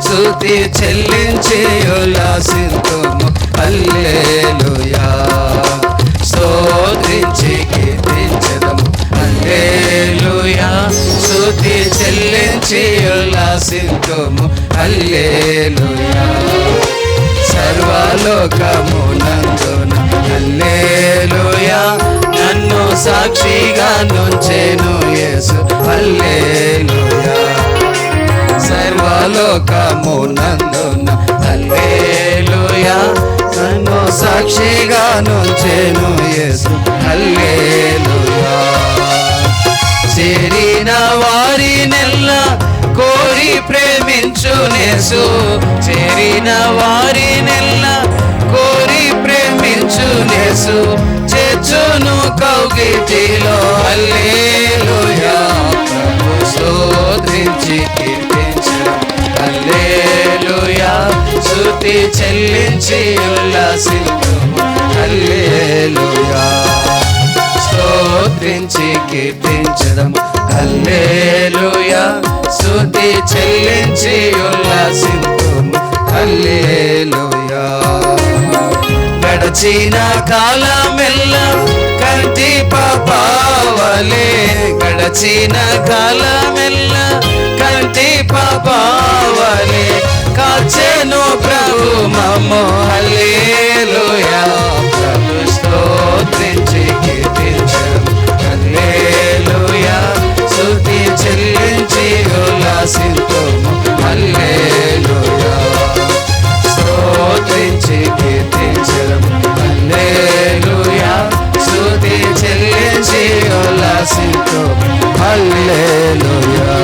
స్తుతి చెల్లించి ఉల్లాసింతుము. అల్లేలుయా స్తోత్రించి కీర్తించదము. హల్లెలూయా. స్తుతి చెల్లించి ఉల్లాసింతుము. హల్లెలూయా. సర్వలోకమునందున అల్లేలుయా నన్ను సాక్షిగా నుంచెను యేసు. అల్లేలు సర్వలోకమునందున హల్లేలుయా. నన్ను సాక్షిగా నుంచెను యేసు. హల్లేలుయా. చేరిన వారినెల్ల కోరి ప్రేమించు నేసు. చేరిన వారినెల్ల కోరి ప్రేమించు నేసు. చేర్చును కౌగిటిలో. అల్లే చెల్లించి ఉల్లాసించుము. హల్లెలూయా. స్తోత్రించి కీర్తించడం హల్లెలూయా. స్తుతి చెల్లించి ఉల్లాసింతుము హల్లెలూయా. గడచిన కాలమెల్ల కంటి పాపావలే. గడచిన కాలమెల్లా మము హల్లేలుయా. ప్రభు స్తోత్రించి కీర్తించం హల్లేలుయా. స్తుతి చెల్లించి ఉల్లాసింతుము. హల్లేలుయా. స్తోత్రించి కీర్తించం హల్లేలుయా. స్తుతి చెల్లించి ఉల్లాసింతుము. హల్లేలుయా.